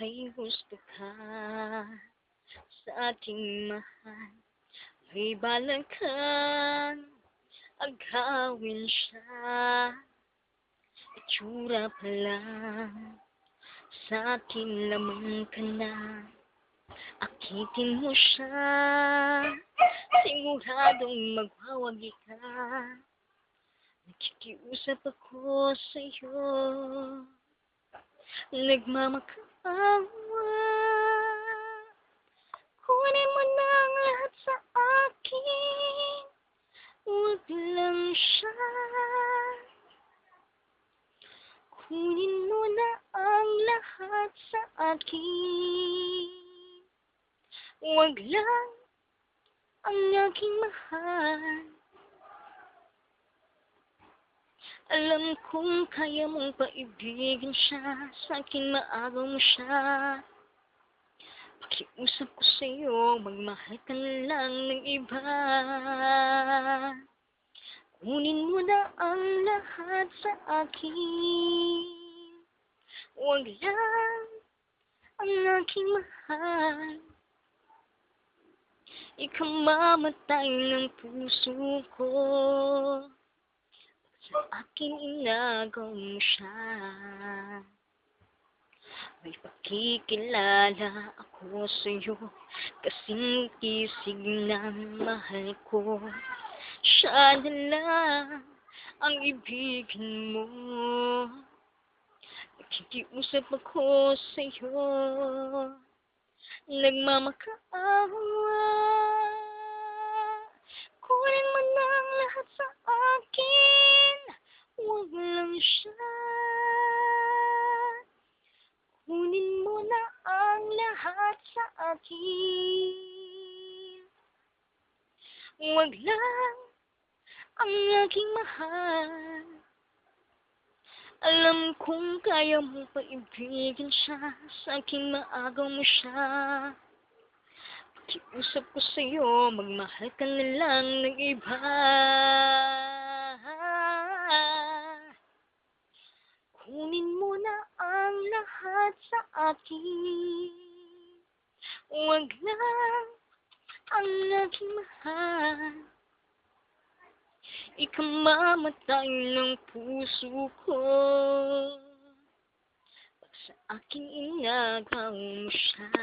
May gusto ka sa ating mahal. May balak kang agawin siya. Itsura pa sa akin lamang ka na Akitin mo siya. Siguradong magwawagi ka. Nakikiusap ako sa'yo Nagmamakaawa Kunin mo lahat sa akin. Huwag Kunin mo ang lahat sa akin. Huwag lang ang aking mahal Alam kong kaya mong paibigin siya Sa akin maagaw mo siya. Pakiusap ko sa'yo Magmahal ka lang ng iba. Kunin mo na ang lahat sa akin. Huwag lang ang aking mahal. Ikamamatay ng puso ko Sa akin inagaw mo siya. May pakikilala ako sa'yo Kasing kisig ng mahal ko. Siya na lang ang ibigin mo. Nakikiusap ako sa'yo. Nagmamakaawa lahat sa akin Huwag lang ang aking mahal. Alam kong kaya mo paibigin siya Sa aking maagaw mo siya. Pakiusap ko sa'yo Magmahal ka na lang ng iba. Kunin mo na ang lahat sa akin Huwag lang ang aking mahal. Ikamamatay ng puso ko. Pag sa aking inagaw mo siya